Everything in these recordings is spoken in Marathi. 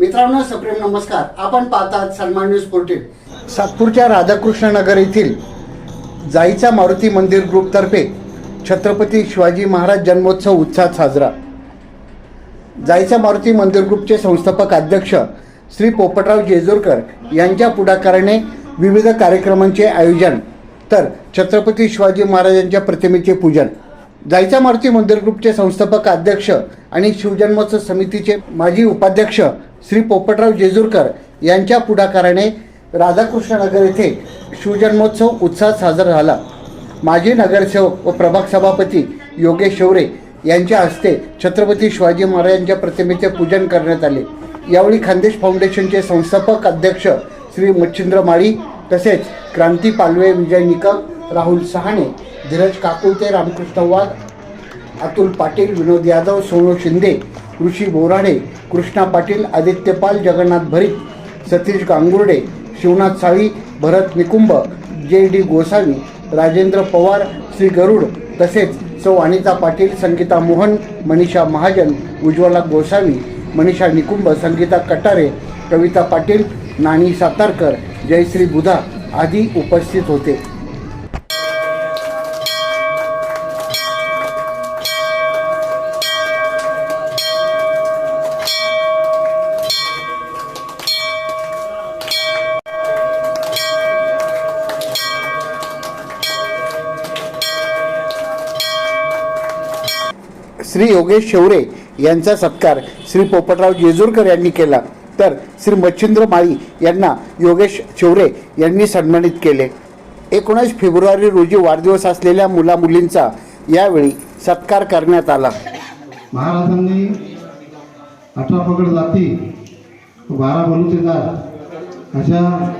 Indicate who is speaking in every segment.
Speaker 1: मित्रांनो सप्रेम नमस्कार. आपण पाहतात सन्मान न्यूज पोर्टेल सातपूरच्या राधाकृष्णनगर येथील जाईचा मारुती मंदिर ग्रुपतर्फे छत्रपती शिवाजी महाराज जन्मोत्सव उत्साहात साजरा. जायचा मारुती मंदिर ग्रुपचे संस्थापक अध्यक्ष श्री पोपटराव जेजूरकर यांच्या पुढाकाराने विविध कार्यक्रमांचे आयोजन तर छत्रपती शिवाजी महाराजांच्या प्रतिमेचे पूजन. जायचा मारुती मंदिर ग्रुपचे संस्थापक अध्यक्ष आणि शिवजन्मोत्सव समितीचे माजी उपाध्यक्ष श्री पोपटराव जेजूरकर यांच्या पुढाकाराने राधाकृष्णनगर येथे शिवजन्मोत्सव उत्साहात साजरा झाला. माजी नगरसेवक व प्रभाग सभापती योगेश शौरे यांच्या हस्ते छत्रपती शिवाजी महाराजांच्या प्रतिमेचे पूजन करण्यात आले. यावेळी खानदेश फाउंडेशनचे संस्थापक अध्यक्ष श्री मच्छिंद्र माळी तसेच क्रांती पालवे विजय निकम राहुल सहाणे धीरज काकुलते रामकृष्ण वाघ अतुल पाटील विनोद यादव सोनू शिंदे ऋषी बोराडे कृष्णा पाटील आदित्य पाल जगन्नाथ भरीत सतीश गांगुर्डे शिवनाथ साळी भरत निकुंभ जे डी गोसावी राजेंद्र पवार श्री गरुड तसेच सौ अनिता पाटील संगीता मोहन मनीषा महाजन उज्ज्वला गोसावी मनीषा निकुंभ संगीता कटारे कविता पाटील नानी सातारकर जयश्री बुधा आदी उपस्थित होते. श्री योगेश शेवरे यांचा सत्कार श्री पोपटराव जेजूरकर यांनी केला. तर श्री मच्छिंद्र माळी यांना योगेश शेवरे यांनी सन्मानित केले. एकोणीस फेब्रुवारी रोजी वाढदिवस असलेल्या मुला मुलींचा यावेळी सत्कार करण्यात आला.
Speaker 2: महाराजांनी अठरा पकड जाती बारा बलुतेदार अशा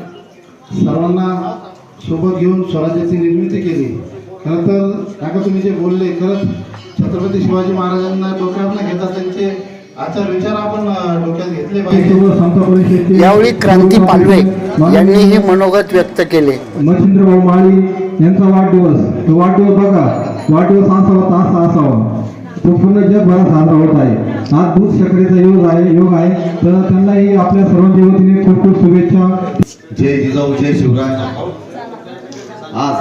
Speaker 2: सर्वांना सोबत घेऊन स्वराज्याची निर्मिती केली. खरं तर काका तुम्ही जे बोलले खरंच छत्रपती शिवाजी महाराजांना डोक्यावर न घेता त्यांचे आचार विचार आपण डोक्यात घेतले पाहिजे.
Speaker 1: यावेळी क्रांती पालवे यांनी हे मनोगत व्यक्त केले.
Speaker 3: मच्छिंद्रभाऊ माळी यांचा वाढदिवस. तो वाढदिवस बघा वाढदिवस असावा तर असा असावा. तो पूर्ण जगभरात साजरा होत आहे. आज दूध शकरेचा योग आहे योग आहे. तर त्यांनाही आपल्या सर्वांच्या वतीने खूप खूप शुभेच्छा.
Speaker 2: जय जिजाऊ जय शिवराय. आज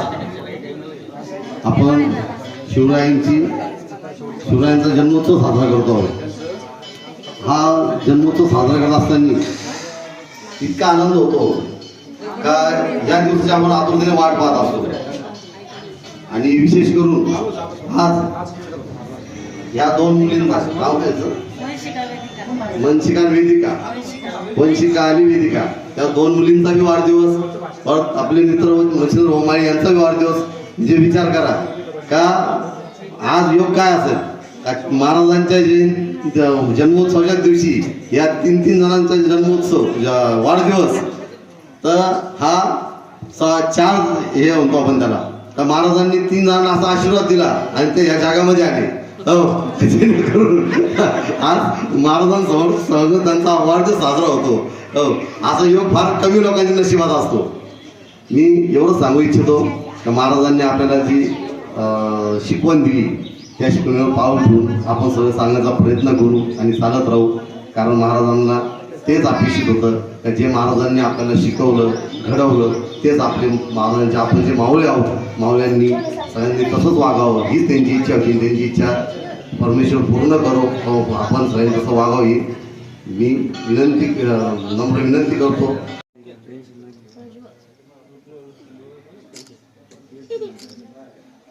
Speaker 2: आपण शिवरायांची शिवरायांचा जन्मोत्सव साजरा करतो हा जन्मोत्सव साजरा करत असताना इतका आनंद होतो. का या दिवसाची आपण आतुरतेने वाट पाहत असतो. आणि विशेष करून आज या दोन मुलींना नाव द्यायचं मनशिका आणि वेदिका. वंशिका आणि वेदिका. त्या दोन मुलींचाही वाढदिवस परत आपले मित्र मच्छिंद्र होमाळे यांचाही वाढदिवस. म्हणजे विचार करा. का आज योग काय असेल? महाराजांच्या जन्मोत्सवाच्या दिवशी या तीन तीन जणांचा जन्मोत्सव वाढदिवस तर हा सा चार हे म्हणतो आपण त्याला. तर महाराजांनी तीन जणांना असा आशीर्वाद दिला आणि ते या जागामध्ये आले. हो जेणेकरून आज महाराजांसमोर सहज त्यांचा वाढदिवस साजरा होतो. हो असा योग फार कमी लोकांच्या नशिबात असतो. मी एवढं सांगू इच्छितो महाराजांनी आपल्याला जी शिकवण दिली त्या शिकवणीवर पाऊल ठेवून आपण सगळं सांगण्याचा प्रयत्न करू आणि चालत राहू. कारण महाराजांना तेच अपेक्षित होतं का जे महाराजांनी आपल्याला शिकवलं घडवलं तेच आपले महाराजांचे आपण जे माऊले आहोत माऊल्यांनी सगळ्यांनी तसंच वागावं. हीच त्यांची इच्छा होती. त्यांची इच्छा परमेश्वर पूर्ण करो. हो, आपण सगळ्यांनी तसं वागावं. ही मी विनंती नम्र विनंती करतो.